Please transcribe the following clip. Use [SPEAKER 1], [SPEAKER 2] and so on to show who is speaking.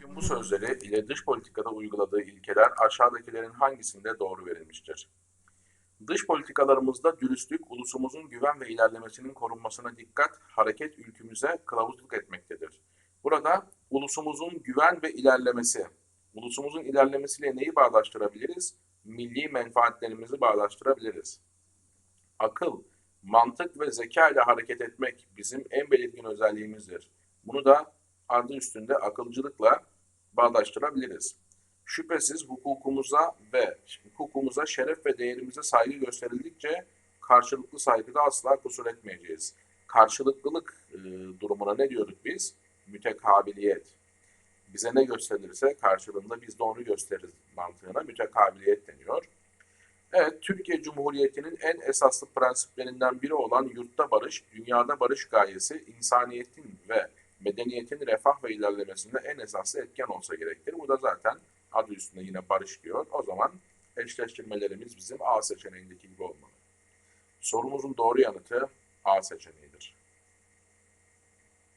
[SPEAKER 1] Tüm bu sözleri ile dış politikada uyguladığı ilkeler aşağıdakilerin hangisinde doğru verilmiştir? Dış politikalarımızda dürüstlük, ulusumuzun güven ve ilerlemesinin korunmasına dikkat, hareket ülkümüze kılavuzluk etmektedir. Burada ulusumuzun güven ve ilerlemesi, ulusumuzun ilerlemesiyle neyi bağdaştırabiliriz? Milli menfaatlerimizi bağdaştırabiliriz. Akıl, mantık ve zeka ile hareket etmek bizim en belirgin özelliğimizdir. Bunu da adı üstünde akılcılıkla bağdaştırabiliriz. Şüphesiz hukukumuza ve hukukumuza şeref ve değerimize saygı gösterildikçe karşılıklı saygıda asla kusur etmeyeceğiz. Karşılıklılık e, durumuna ne diyorduk biz? Mütekabiliyet. Bize ne gösterilirse karşılığında biz de onu gösteririz mantığına mütekabiliyet deniyor. Evet, Türkiye Cumhuriyeti'nin en esaslı prensiplerinden biri olan yurtta barış, dünyada barış gayesi insaniyetin ve medeniyetin refah ve ilerlemesinde en esaslı etken olsa gerektir. Bu da zaten adı üstünde yine barış diyor. O zaman eşleştirmelerimiz bizim A seçeneğindeki gibi olmalı. Sorumuzun doğru yanıtı A seçeneği.